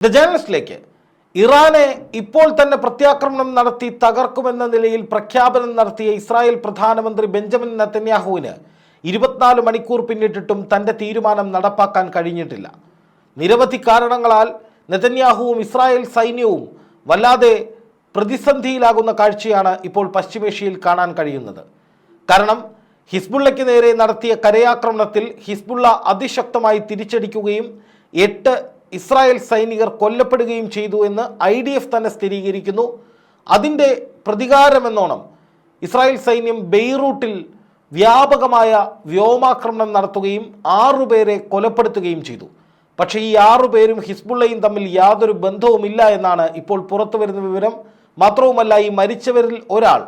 The ജേണലിസ്റ്റിലേക്ക് ഇറാനെ ഇപ്പോൾ തന്നെ പ്രത്യാക്രമണം നടത്തി തകർക്കുമെന്ന നിലയിൽ പ്രഖ്യാപനം നടത്തിയ ഇസ്രായേൽ പ്രധാനമന്ത്രി ബെഞ്ചമിൻ നത്തന്യാഹുവിന് ഇരുപത്തിനാല് മണിക്കൂർ പിന്നിട്ടിട്ടും തന്റെ തീരുമാനം നടപ്പാക്കാൻ കഴിഞ്ഞിട്ടില്ല. നിരവധി കാരണങ്ങളാൽ നെതന്യാഹുവും ഇസ്രായേൽ സൈന്യവും വല്ലാതെ പ്രതിസന്ധിയിലാകുന്ന കാഴ്ചയാണ് ഇപ്പോൾ പശ്ചിമേഷ്യയിൽ കാണാൻ കഴിയുന്നത്. കാരണം ഹിസ്ബുള്ളയ്ക്ക് നേരെ നടത്തിയ കരയാക്രമണത്തിൽ ഹിസ്ബുള്ള അതിശക്തമായി തിരിച്ചടിക്കുകയും എട്ട് ഇസ്രായേൽ സൈനികർ കൊല്ലപ്പെടുകയും ചെയ്തു എന്ന് ഐ ഡി എഫ് തന്നെ സ്ഥിരീകരിക്കുന്നു. അതിന്റെ പ്രതികാരമെന്നോണം ഇസ്രായേൽ സൈന്യം ബെയ്റൂട്ടിൽ വ്യാപകമായ വ്യോമാക്രമണം നടത്തുകയും ആറുപേരെ കൊലപ്പെടുത്തുകയും ചെയ്തു. പക്ഷേ ഈ ആറുപേരും ഹിസ്ബുള്ളയും തമ്മിൽ യാതൊരു ബന്ധവുമില്ല എന്നാണ് ഇപ്പോൾ പുറത്തു വരുന്ന വിവരം. മാത്രവുമല്ല ഈ മരിച്ചവരിൽ ഒരാൾ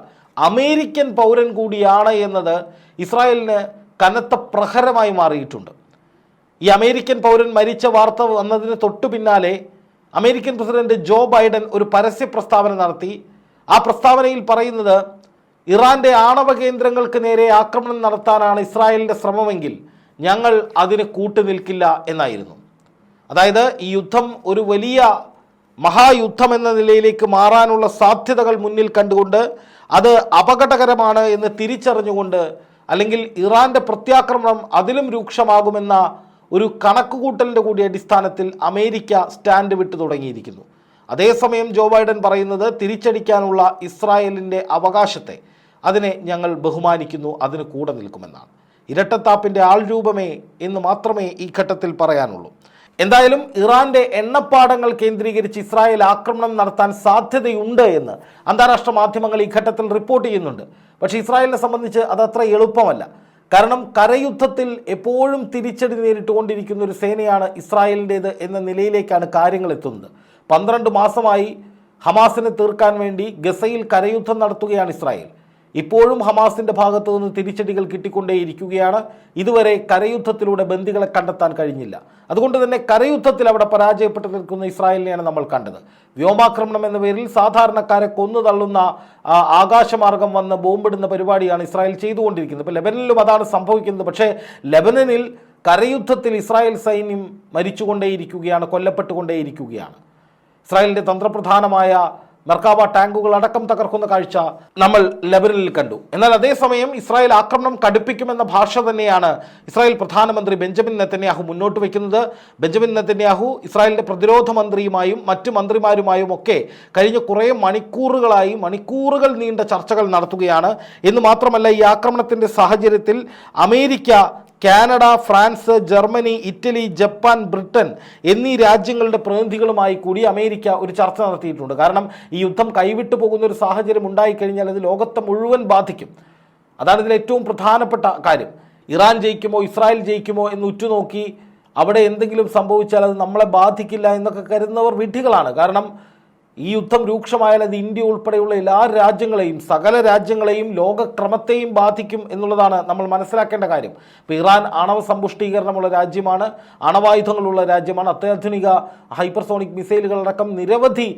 അമേരിക്കൻ പൗരൻ കൂടിയാണ് എന്നത് ഇസ്രായേലിന് കനത്ത പ്രഹരമായി മാറിയിട്ടുണ്ട്. ഈ അമേരിക്കൻ പൗരൻ മരിച്ച വാർത്ത വന്നതിന് തൊട്ടു പിന്നാലെ അമേരിക്കൻ പ്രസിഡന്റ് ജോ ബൈഡൻ ഒരു പരസ്യ പ്രസ്താവന നടത്തി. ആ പ്രസ്താവനയിൽ പറയുന്നത് ഇറാന്റെ ആണവ കേന്ദ്രങ്ങൾക്ക് നേരെ ആക്രമണം നടത്താനാണ് ഇസ്രായേലിന്റെ ശ്രമമെങ്കിൽ ഞങ്ങൾ അതിന് കൂട്ടുനിൽക്കില്ല എന്നായിരുന്നു. അതായത് ഈ യുദ്ധം ഒരു വലിയ മഹായുദ്ധം എന്ന നിലയിലേക്ക് മാറാനുള്ള സാധ്യതകൾ മുന്നിൽ കണ്ടുകൊണ്ട് അത് അപകടകരമാണ് എന്ന് തിരിച്ചറിഞ്ഞുകൊണ്ട് അല്ലെങ്കിൽ ഇറാന്റെ പ്രത്യാക്രമണം അതിലും രൂക്ഷമാകുമെന്ന ഒരു കണക്കുകൂട്ടലിന്റെ കൂടി അടിസ്ഥാനത്തിൽ അമേരിക്ക സ്റ്റാൻഡ് വിട്ടു തുടങ്ങിയിരിക്കുന്നു. അതേസമയം ജോ ബൈഡൻ പറയുന്നത് തിരിച്ചടിക്കാനുള്ള ഇസ്രായേലിന്റെ അവകാശത്തെ അതിനെ ഞങ്ങൾ ബഹുമാനിക്കുന്നു അതിന് കൂടെ നിൽക്കുമെന്നാണ്. ഇരട്ടത്താപ്പിന്റെ ആൾരൂപമേ എന്ന് മാത്രമേ ഈ ഘട്ടത്തിൽ പറയാനുള്ളൂ. എന്തായാലും ഇറാന്റെ എണ്ണപ്പാടങ്ങൾ കേന്ദ്രീകരിച്ച് ഇസ്രായേൽ ആക്രമണം നടത്താൻ സാധ്യതയുണ്ട് എന്ന് അന്താരാഷ്ട്ര മാധ്യമങ്ങൾ ഈ ഘട്ടത്തിൽ റിപ്പോർട്ട് ചെയ്യുന്നുണ്ട്. പക്ഷേ ഇസ്രായേലിനെ സംബന്ധിച്ച് അതത്ര എളുപ്പമല്ല. കാരണം കരയുദ്ധത്തിൽ എപ്പോഴും തിരിച്ചടി നേരിട്ടുകൊണ്ടിരിക്കുന്ന ഒരു സേനയാണ് ഇസ്രായേലിന്റേത് എന്ന നിലയിലേക്കാണ് കാര്യങ്ങൾ എത്തുന്നത്. പന്ത്രണ്ട് മാസമായി ഹമാസിനെ തീർക്കാൻ വേണ്ടി ഗസയിൽ കരയുദ്ധം നടത്തുകയാണ് ഇസ്രായേൽ. ഇപ്പോഴും ഹമാസിന്റെ ഭാഗത്തു നിന്ന് തിരിച്ചടികൾ കിട്ടിക്കൊണ്ടേയിരിക്കുകയാണ്. ഇതുവരെ കരയുദ്ധത്തിലൂടെ ബന്ദികളെ കണ്ടെത്താൻ കഴിഞ്ഞില്ല. അതുകൊണ്ട് തന്നെ കരയുദ്ധത്തിൽ അവിടെ പരാജയപ്പെട്ടു നിൽക്കുന്ന ഇസ്രായേലിനെയാണ് നമ്മൾ കണ്ടത്. വ്യോമാക്രമണം എന്ന പേരിൽ സാധാരണക്കാരെ കൊന്നു തള്ളുന്ന ആകാശമാർഗം വന്ന് ബോംബിടുന്ന പരിപാടിയാണ് ഇസ്രായേൽ ചെയ്തുകൊണ്ടിരിക്കുന്നത്. ഇപ്പോൾ ലെബനനിലും അതാണ് സംഭവിക്കുന്നത്. പക്ഷേ ലെബനനിൽ കരയുദ്ധത്തിൽ ഇസ്രായേൽ സൈന്യം മരിച്ചുകൊണ്ടേയിരിക്കുകയാണ് കൊല്ലപ്പെട്ടുകൊണ്ടേയിരിക്കുകയാണ്. ഇസ്രായേലിന്റെ തന്ത്രപ്രധാനമായ മെർക്കാവ ടാങ്കുകൾ അടക്കം തകർക്കുന്ന കാഴ്ച നമ്മൾ ലെബനനിൽ കണ്ടു. എന്നാൽ അതേസമയം ഇസ്രായേൽ ആക്രമണം കടുപ്പിക്കുമെന്ന ഭാഷ തന്നെയാണ് ഇസ്രായേൽ പ്രധാനമന്ത്രി ബെഞ്ചമിൻ നെത്തന്യാഹു മുന്നോട്ട് വയ്ക്കുന്നത്. ബെഞ്ചമിൻ നെത്തന്യാഹു ഇസ്രായേലിന്റെ പ്രതിരോധ മന്ത്രിയുമായും മറ്റ് മന്ത്രിമാരുമായും ഒക്കെ കഴിഞ്ഞ കുറേ മണിക്കൂറുകളായി മണിക്കൂറുകൾ നീണ്ട ചർച്ചകൾ നടത്തുകയാണ്. എന്ന് മാത്രമല്ല ഈ ആക്രമണത്തിന്റെ സാഹചര്യത്തിൽ America Canada France Germany Italy Japan Britain എന്നീ രാജ്യങ്ങളുടെ പ്രതിനിധികളുമായി കൂടി അമേരിക്ക ഒരു ചർച്ച നടത്തിയിട്ടുണ്ട്. കാരണം ഈ യുദ്ധം കൈവിട്ടു പോകുന്ന ഒരു സാഹചര്യം ഉണ്ടായിക്കഴിഞ്ഞാൽ അത് ലോകത്തെ മുഴുവൻ ബാധിക്കും. അതാണ് ഇതിൽ ഏറ്റവും പ്രധാനപ്പെട്ട കാര്യം. ഇറാൻ ജയിക്കുമോ ഇസ്രായേൽ ജയിക്കുമോ എന്ന് ഉറ്റുനോക്കി അവിടെ എന്തെങ്കിലും സംഭവിച്ചാൽ അത് നമ്മളെ ബാധിക്കില്ല എന്നൊക്കെ കരുതുന്നവർ വിഡ്ഢികളാണ്. കാരണം ഈ യുദ്ധം രൂക്ഷമായാൽ അത് ഇന്ത്യ ഉൾപ്പെടെയുള്ള എല്ലാ രാജ്യങ്ങളെയും സകല രാജ്യങ്ങളെയും ലോകക്രമത്തെയും ബാധിക്കും എന്നുള്ളതാണ് നമ്മൾ മനസ്സിലാക്കേണ്ട കാര്യം. ഇപ്പോൾ ഇറാൻ ആണവ സമ്പുഷ്ടീകരണമുള്ള രാജ്യമാണ് അണവായുധങ്ങളുള്ള രാജ്യമാണ്. അത്യാധുനിക ഹൈപ്പർസോണിക് മിസൈലുകളടക്കം നിരവധി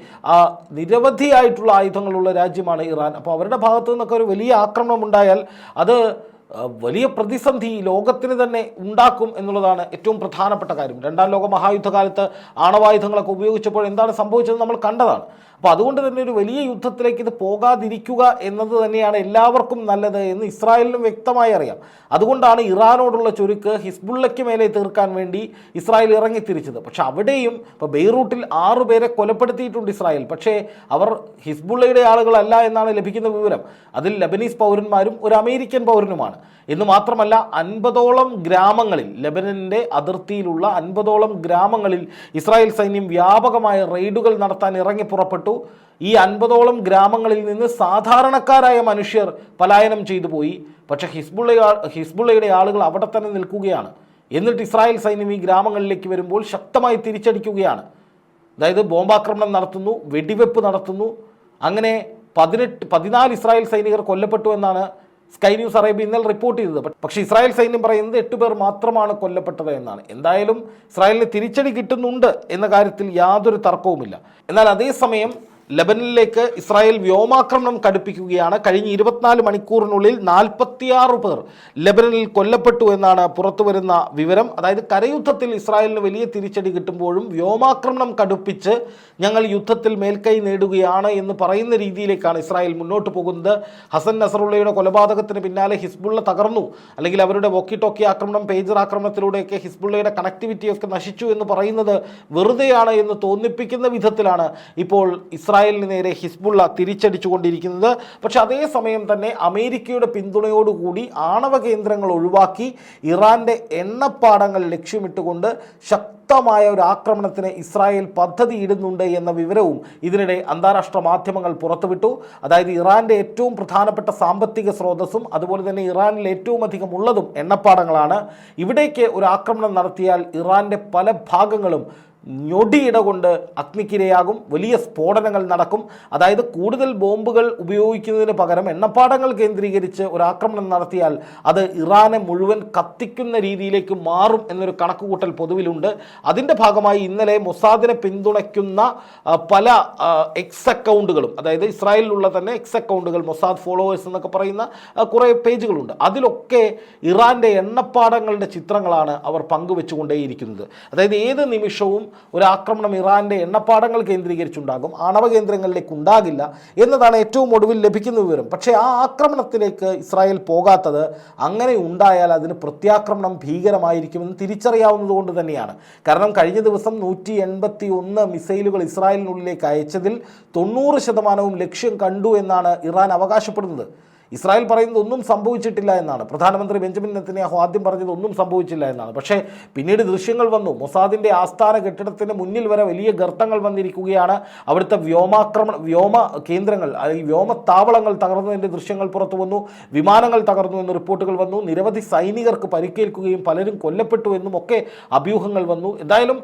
നിരവധിയായിട്ടുള്ള ആയുധങ്ങളുള്ള രാജ്യമാണ് ഇറാൻ. അപ്പോൾ അവരുടെ ഭാഗത്തു നിന്നൊക്കെ ഒരു വലിയ ആക്രമണം ഉണ്ടായാൽ അത് വലിയ പ്രതിസന്ധി ലോകത്തിന് തന്നെ ഉണ്ടാക്കും എന്നുള്ളതാണ് ഏറ്റവും പ്രധാനപ്പെട്ട കാര്യം. രണ്ടാം ലോക മഹായുദ്ധകാലത്ത് ആണവായുധങ്ങളൊക്കെ ഉപയോഗിച്ചപ്പോൾ എന്താണ് സംഭവിച്ചത് നമ്മൾ കണ്ടതാണ്. അപ്പോൾ അതുകൊണ്ട് തന്നെ ഒരു വലിയ യുദ്ധത്തിലേക്ക് ഇത് പോകാതിരിക്കുക എന്നത് തന്നെയാണ് എല്ലാവർക്കും നല്ലത് എന്ന് ഇസ്രായേലിനും വ്യക്തമായി അറിയാം. അതുകൊണ്ടാണ് ഇറാനോടുള്ള ചുരുക്ക് ഹിസ്ബുള്ളയ്ക്ക് മേലെ തീർക്കാൻ വേണ്ടി ഇസ്രായേൽ ഇറങ്ങിത്തിരിച്ചത്. പക്ഷേ അവിടെയും ഇപ്പോൾ ബെയ്റൂട്ടിൽ ആറുപേരെ കൊലപ്പെടുത്തിയിട്ടുണ്ട് ഇസ്രായേൽ. പക്ഷേ അവർ ഹിസ്ബുള്ളയുടെ ആളുകളല്ല എന്നാണ് ലഭിക്കുന്ന വിവരം. അതിൽ ലബനീസ് പൗരന്മാരും ഒരു അമേരിക്കൻ പൗരനുമാണ്. എന്ന് മാത്രമല്ല അൻപതോളം ഗ്രാമങ്ങളിൽ ലെബനനിന്റെ അതിർത്തിയിലുള്ള അൻപതോളം ഗ്രാമങ്ങളിൽ ഇസ്രായേൽ സൈന്യം വ്യാപകമായ റെയ്ഡുകൾ നടത്താൻ ഇറങ്ങി പുറപ്പെട്ടു. ഈ അൻപതോളം ഗ്രാമങ്ങളിൽ നിന്ന് സാധാരണക്കാരായ മനുഷ്യർ പലായനം ചെയ്തു പോയി. പക്ഷേ ഹിസ്ബുള്ള ഹിസ്ബുള്ളയുടെ ആളുകൾ അവിടെ തന്നെ നിൽക്കുകയാണ്. എന്നിട്ട് ഇസ്രായേൽ സൈന്യം ഈ ഗ്രാമങ്ങളിലേക്ക് വരുമ്പോൾ ശക്തമായി തിരിച്ചടിക്കുകയാണ്. അതായത് ബോംബാക്രമണം നടത്തുന്നു വെടിവെപ്പ് നടത്തുന്നു. അങ്ങനെ പതിനെട്ട് പതിനാല് ഇസ്രായേൽ സൈനികർ കൊല്ലപ്പെട്ടു എന്നാണ് സ്കൈ ന്യൂസ് അറേബ്യ ഇന്നലെ റിപ്പോർട്ട് ചെയ്തത്. പക്ഷെ ഇസ്രായേൽ സൈന്യം പറയുന്നത് എട്ട് പേർ മാത്രമാണ് കൊല്ലപ്പെട്ടത് എന്നാണ്. എന്തായാലും ഇസ്രായേലിന് തിരിച്ചടി കിട്ടുന്നുണ്ട് എന്ന കാര്യത്തിൽ യാതൊരു തർക്കവുമില്ല. എന്നാൽ അതേസമയം ലബനനിലേക്ക് ഇസ്രായേൽ വ്യോമാക്രമണം കടുപ്പിക്കുകയാണ്. കഴിഞ്ഞ ഇരുപത്തിനാല് മണിക്കൂറിനുള്ളിൽ നാൽപ്പത്തിയാറ് പേർ ലബനനിൽ കൊല്ലപ്പെട്ടു എന്നാണ് പുറത്തുവരുന്ന വിവരം. അതായത് കരയുദ്ധത്തിൽ ഇസ്രായേലിന് വലിയ തിരിച്ചടി കിട്ടുമ്പോഴും വ്യോമാക്രമണം കടുപ്പിച്ച് ഞങ്ങൾ യുദ്ധത്തിൽ മേൽക്കൈ നേടുകയാണ് എന്ന് പറയുന്ന രീതിയിലേക്കാണ് ഇസ്രായേൽ മുന്നോട്ട് പോകുന്നത്. ഹസൻ നസറുള്ളയുടെ കൊലപാതകത്തിന് പിന്നാലെ ഹിസ്ബുള്ള തകർന്നു. അല്ലെങ്കിൽ അവരുടെ വോക്കി ടോക്കി ആക്രമണം പേജർ ആക്രമണത്തിലൂടെയൊക്കെ ഹിസ്ബുള്ളയുടെ കണക്ടിവിറ്റിയൊക്കെ നശിച്ചു എന്ന് പറയുന്നത് വെറുതെയാണ് എന്ന് തോന്നിപ്പിക്കുന്ന വിധത്തിലാണ് ഇപ്പോൾ ഇസ്രായേലിന് നേരെ ഹിസ്ബുള്ള തിരിച്ചടിച്ചുകൊണ്ടിരിക്കുന്നത്. പക്ഷെ അതേസമയം തന്നെ അമേരിക്കയുടെ പിന്തുണയോടുകൂടി ആണവ കേന്ദ്രങ്ങൾ ഒഴിവാക്കി ഇറാന്റെ എണ്ണപ്പാടങ്ങൾ ലക്ഷ്യമിട്ടുകൊണ്ട് ശക്തമായ ഒരു ആക്രമണത്തിന് ഇസ്രായേൽ പദ്ധതിയിടുന്നുണ്ട് എന്ന വിവരവും ഇതിനിടെ അന്താരാഷ്ട്ര മാധ്യമങ്ങൾ പുറത്തുവിട്ടു. അതായത് ഇറാന്റെ ഏറ്റവും പ്രധാനപ്പെട്ട സാമ്പത്തിക സ്രോതസ്സും അതുപോലെ തന്നെ ഇറാനിൽ ഏറ്റവും അധികം ഉള്ളതും എണ്ണപ്പാടങ്ങളാണ്. ഇവിടേക്ക് ഒരു ആക്രമണം നടത്തിയാൽ ഇറാന്റെ പല ഭാഗങ്ങളും ഞൊടിയിട കൊണ്ട് അഗ്നിക്കിരയാകും വലിയ സ്ഫോടനങ്ങൾ നടക്കും. അതായത് കൂടുതൽ ബോംബുകൾ ഉപയോഗിക്കുന്നതിന് പകരം എണ്ണപ്പാടങ്ങൾ കേന്ദ്രീകരിച്ച് ഒരു ആക്രമണം നടത്തിയാൽ അത് ഇറാനെ മുഴുവൻ കത്തിക്കുന്ന രീതിയിലേക്ക് മാറും എന്നൊരു കണക്കുകൂട്ടൽ പൊതുവിലുണ്ട്. അതിന്റെ ഭാഗമായി ഇന്നലെ മൊസാദിനെ പിന്തുണയ്ക്കുന്ന പല എക്സ് അക്കൗണ്ടുകളും അതായത് ഇസ്രായേലിലുള്ള തന്നെ എക്സ് അക്കൗണ്ടുകൾ മൊസാദ് ഫോളോവേഴ്സ് എന്നൊക്കെ പറയുന്ന കുറേ പേജുകളുണ്ട്. അതിലൊക്കെ ഇറാന്റെ എണ്ണപ്പാടങ്ങളുടെ ചിത്രങ്ങളാണ് അവർ പങ്കുവെച്ചുകൊണ്ടേയിരിക്കുന്നത്. അതായത് ഏത് നിമിഷവും ഒരു ആക്രമണം ഇറാന്റെ എണ്ണപ്പാടങ്ങൾ കേന്ദ്രീകരിച്ചുണ്ടാകും ആണവ കേന്ദ്രങ്ങളിലേക്ക് ഉണ്ടാകില്ല എന്നതാണ് ഏറ്റവും ഒടുവിൽ ലഭിക്കുന്ന വിവരം. പക്ഷേ ആ ആക്രമണത്തിലേക്ക് ഇസ്രായേൽ പോകാത്തത് അങ്ങനെ ഉണ്ടായാൽ അതിന് പ്രത്യാക്രമണം ഭീകരമായിരിക്കുമെന്ന് തിരിച്ചറിയാവുന്നത് കൊണ്ട് തന്നെയാണ്. കാരണം കഴിഞ്ഞ ദിവസം നൂറ്റി എൺപത്തി ഒന്ന് മിസൈലുകൾ ഇസ്രായേലിനുള്ളിലേക്ക് അയച്ചതിൽ തൊണ്ണൂറ് ശതമാനവും ലക്ഷ്യം കണ്ടു എന്നാണ് ഇറാൻ അവകാശപ്പെടുന്നത്. ഇസ്രായേൽ പറയുന്നത് ഒന്നും സംഭവിച്ചിട്ടില്ല എന്നാണ്. പ്രധാനമന്ത്രി ബെഞ്ചമിൻ നെത്തന്യാഹു ആദ്യം പറഞ്ഞത് ഒന്നും സംഭവിച്ചില്ല എന്നാണ്. പക്ഷേ പിന്നീട് ദൃശ്യങ്ങൾ വന്നു. മൊസാദിന്റെ ആസ്ഥാന കെട്ടിടത്തിന് മുന്നിൽ വരെ വലിയ ഗർത്തങ്ങൾ വന്നിരിക്കുകയാണ്. അവിടുത്തെ വ്യോമാക്രമണ വ്യോമ കേന്ദ്രങ്ങൾ അല്ലെങ്കിൽ വ്യോമത്താവളങ്ങൾ തകർന്നതിന്റെ ദൃശ്യങ്ങൾ പുറത്തു വന്നു. വിമാനങ്ങൾ തകർന്നു എന്ന് റിപ്പോർട്ടുകൾ വന്നു. നിരവധി സൈനികർക്ക് പരിക്കേൽക്കുകയും പലരും കൊല്ലപ്പെട്ടു എന്നും ഒക്കെ അഭ്യൂഹങ്ങൾ വന്നു. എന്തായാലും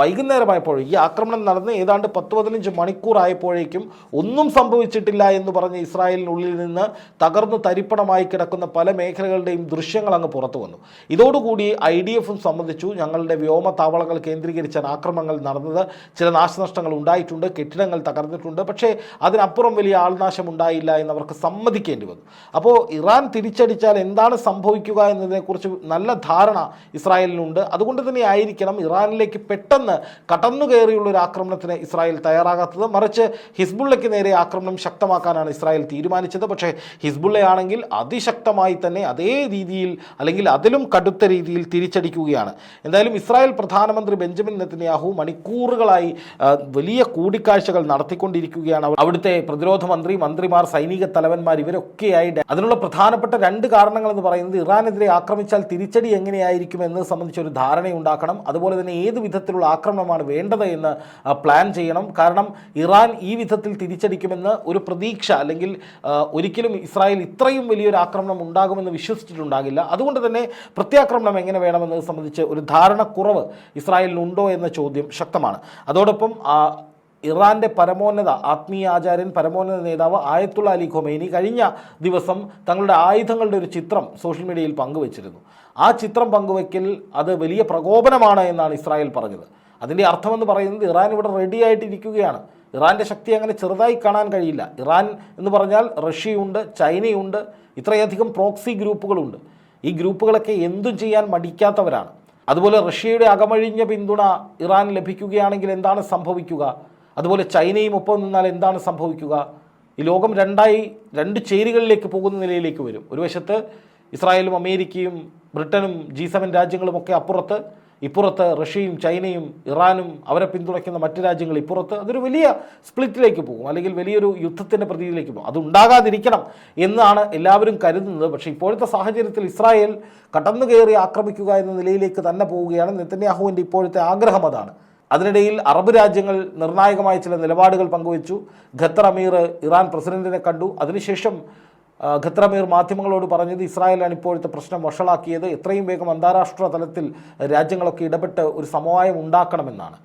വൈകുന്നേരമായപ്പോൾ ഈ ആക്രമണം നടന്ന് ഏതാണ്ട് പത്ത് പതിനഞ്ച് മണിക്കൂറായപ്പോഴേക്കും ഒന്നും സംഭവിച്ചിട്ടില്ല എന്ന് പറഞ്ഞ് ഇസ്രായേലിനുള്ളിൽ നിന്ന് തകർന്നു തരിപ്പണമായി കിടക്കുന്ന പല മേഖലകളുടെയും ദൃശ്യങ്ങൾ അങ്ങ് പുറത്തു വന്നു. ഇതോടുകൂടി ഐ ഡി എഫും സംബന്ധിച്ചു ഞങ്ങളുടെ വ്യോമ താവളങ്ങൾ കേന്ദ്രീകരിച്ചാണ് ആക്രമണങ്ങൾ നടന്നത്. ചില നാശനഷ്ടങ്ങൾ ഉണ്ടായിട്ടുണ്ട് കെട്ടിടങ്ങൾ തകർന്നിട്ടുണ്ട്. പക്ഷേ അതിനപ്പുറം വലിയ ആൾനാശം ഉണ്ടായില്ല എന്നവർക്ക് സമ്മതിക്കേണ്ടി വന്നു. അപ്പോൾ ഇറാൻ തിരിച്ചടിച്ചാൽ എന്താണ് സംഭവിക്കുക എന്നതിനെക്കുറിച്ച് നല്ല ധാരണ ഇസ്രായേലിനുണ്ട്. അതുകൊണ്ട് തന്നെ ആയിരിക്കണം ഇറാനിലേക്ക് പെട്ടെന്ന് കടന്നു കയറിയുള്ള ഒരു ആക്രമണത്തിന് ഇസ്രായേൽ തയ്യാറാകാത്തത്. മറിച്ച് ഹിസ്ബുള്ളയ്ക്ക് നേരെ ആക്രമണം ശക്തമാക്കാനാണ് ഇസ്രായേൽ തീരുമാനിച്ചത്. പക്ഷേ ഹിസ്ബുള്ളയാണെങ്കിൽ അതിശക്തമായി തന്നെ അതേ രീതിയിൽ അല്ലെങ്കിൽ അതിലും കടുത്ത രീതിയിൽ തിരിച്ചടിക്കുകയാണ്. എന്തായാലും ഇസ്രായേൽ പ്രധാനമന്ത്രി ബെഞ്ചമിൻ നെത്തന്യാഹു മണിക്കൂറുകളായി വലിയ കൂടിക്കാഴ്ചകൾ നടത്തിക്കൊണ്ടിരിക്കുകയാണ്. അവിടുത്തെ പ്രതിരോധ മന്ത്രി മന്ത്രിമാർ സൈനിക തലവന്മാർ ഇവരൊക്കെയായി അതിനുള്ള പ്രധാനപ്പെട്ട രണ്ട് കാരണങ്ങൾ എന്ന് പറയുന്നത് ഇറാനെതിരെ ആക്രമിച്ചാൽ തിരിച്ചടി എങ്ങനെയായിരിക്കും എന്നത് സംബന്ധിച്ച് ഒരു ധാരണയുണ്ടാക്കണം. അതുപോലെ തന്നെ ഏത് വിധത്തിലുള്ള ആക്രമണമാണ് വേണ്ടത് എന്ന് പ്ലാൻ ചെയ്യണം. കാരണം ഇറാൻ ഈ വിധത്തിൽ തിരിച്ചടിക്കുമെന്ന് ഒരു പ്രതീക്ഷ അല്ലെങ്കിൽ ഒരിക്കലും ഇസ്രായേൽ ഇത്രയും വലിയൊരു ആക്രമണം ഉണ്ടാകുമെന്ന് വിശ്വസിച്ചിട്ടുണ്ടാകില്ല. അതുകൊണ്ട് തന്നെ പ്രത്യാക്രമണം എങ്ങനെ വേണമെന്നത് സംബന്ധിച്ച് ഒരു ധാരണക്കുറവ് ഇസ്രായേലിനുണ്ടോ എന്ന ചോദ്യം ശക്തമാണ്. അതോടൊപ്പം ഇറാന്റെ പരമോന്നത ആത്മീയ ആചാര്യൻ പരമോന്നത നേതാവ് ആയത്തുള്ള അലി ഖൊമൈനി കഴിഞ്ഞ ദിവസം തങ്ങളുടെ ആയുധങ്ങളുടെ ഒരു ചിത്രം സോഷ്യൽ മീഡിയയിൽ പങ്കുവച്ചിരുന്നു. ആ ചിത്രം പങ്കുവയ്ക്കൽ അത് വലിയ പ്രകോപനമാണ് എന്നാണ് ഇസ്രായേൽ പറഞ്ഞത്. അതിന്റെ അർത്ഥമെന്ന് പറയുന്നത് ഇറാൻ ഇവിടെ റെഡി ആയിട്ടിരിക്കുകയാണ്. ഇറാന്റെ ശക്തി അങ്ങനെ ചെറുതായി കാണാൻ കഴിയില്ല. ഇറാൻ എന്ന് പറഞ്ഞാൽ റഷ്യയുണ്ട് ചൈനയുണ്ട് ഇത്രയധികം പ്രോക്സി ഗ്രൂപ്പുകളുണ്ട്. ഈ ഗ്രൂപ്പുകളൊക്കെ എന്തും ചെയ്യാൻ മടിക്കാത്തവരാണ്. അതുപോലെ റഷ്യയുടെ അകമഴിഞ്ഞ പിന്തുണ ഇറാൻ ലഭിക്കുകയാണെങ്കിൽ എന്താണ് സംഭവിക്കുക? അതുപോലെ ചൈനയും ഒപ്പം നിന്നാൽ എന്താണ് സംഭവിക്കുക? ഈ ലോകം രണ്ടായി രണ്ട് ചേരികളിലേക്ക് പോകുന്ന നിലയിലേക്ക് വരും. ഒരു വശത്ത് ഇസ്രായേലും അമേരിക്കയും ബ്രിട്ടനും ജി സെവൻ രാജ്യങ്ങളും ഒക്കെ അപ്പുറത്ത് ഇപ്പുറത്ത് റഷ്യയും ചൈനയും ഇറാനും അവരെ പിന്തുണയ്ക്കുന്ന മറ്റ് രാജ്യങ്ങൾ ഇപ്പുറത്ത് അതൊരു വലിയ സ്പ്ലിറ്റിലേക്ക് പോകും. അല്ലെങ്കിൽ വലിയൊരു യുദ്ധത്തിന്റെ പ്രതീതിയിലേക്ക് പോകും. അതുണ്ടാകാതിരിക്കണം എന്നാണ് എല്ലാവരും കരുതുന്നത്. പക്ഷേ ഇപ്പോഴത്തെ സാഹചര്യത്തിൽ ഇസ്രായേൽ കടന്നു കയറി ആക്രമിക്കുക എന്ന നിലയിലേക്ക് തന്നെ പോവുകയാണ്. നെത്തന്യാഹുവിന്റെ ഇപ്പോഴത്തെ ആഗ്രഹം അതാണ്. അതിനിടയിൽ അറബ് രാജ്യങ്ങൾ നിർണായകമായ ചില നിലപാടുകൾ പങ്കുവച്ചു. ഖത്തർ അമീർ ഇറാൻ പ്രസിഡന്റിനെ കണ്ടു. അതിനുശേഷം ഖത്തർ മാധ്യമങ്ങളോട് പറഞ്ഞത് ഇസ്രായേലാണ് ഇപ്പോഴത്തെ പ്രശ്നം വഷളാക്കിയത്. എത്രയും വേഗം അന്താരാഷ്ട്ര തലത്തിൽ രാജ്യങ്ങളൊക്കെ ഇടപെട്ട് ഒരു സമവായം ഉണ്ടാക്കണമെന്നാണ്.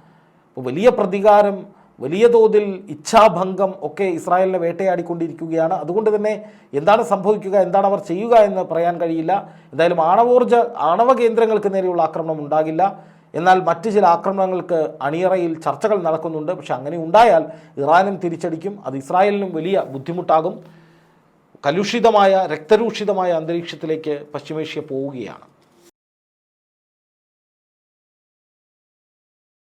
അപ്പോൾ വലിയ പ്രതികാരം വലിയ തോതിൽ ഇച്ഛാഭംഗം ഒക്കെ ഇസ്രായേലിനെ വേട്ടയാടിക്കൊണ്ടിരിക്കുകയാണ്. അതുകൊണ്ട് തന്നെ എന്താണ് സംഭവിക്കുക എന്താണ് അവർ ചെയ്യുക എന്ന് പറയാൻ കഴിയില്ല. എന്തായാലും ആണവോർജ ആണവ കേന്ദ്രങ്ങൾക്ക് നേരെയുള്ള ആക്രമണം ഉണ്ടാകില്ല. എന്നാൽ മറ്റ് ചില ആക്രമണങ്ങൾക്ക് അണിയറയിൽ ചർച്ചകൾ നടക്കുന്നുണ്ട്. പക്ഷെ അങ്ങനെ ഉണ്ടായാൽ ഇറാനും തിരിച്ചടിക്കും. അത് ഇസ്രായേലിനും വലിയ ബുദ്ധിമുട്ടാകും. കലുഷിതമായ രക്തരൂഷിതമായ അന്തരീക്ഷത്തിലേക്ക് പശ്ചിമേഷ്യ പോവുകയാണ്.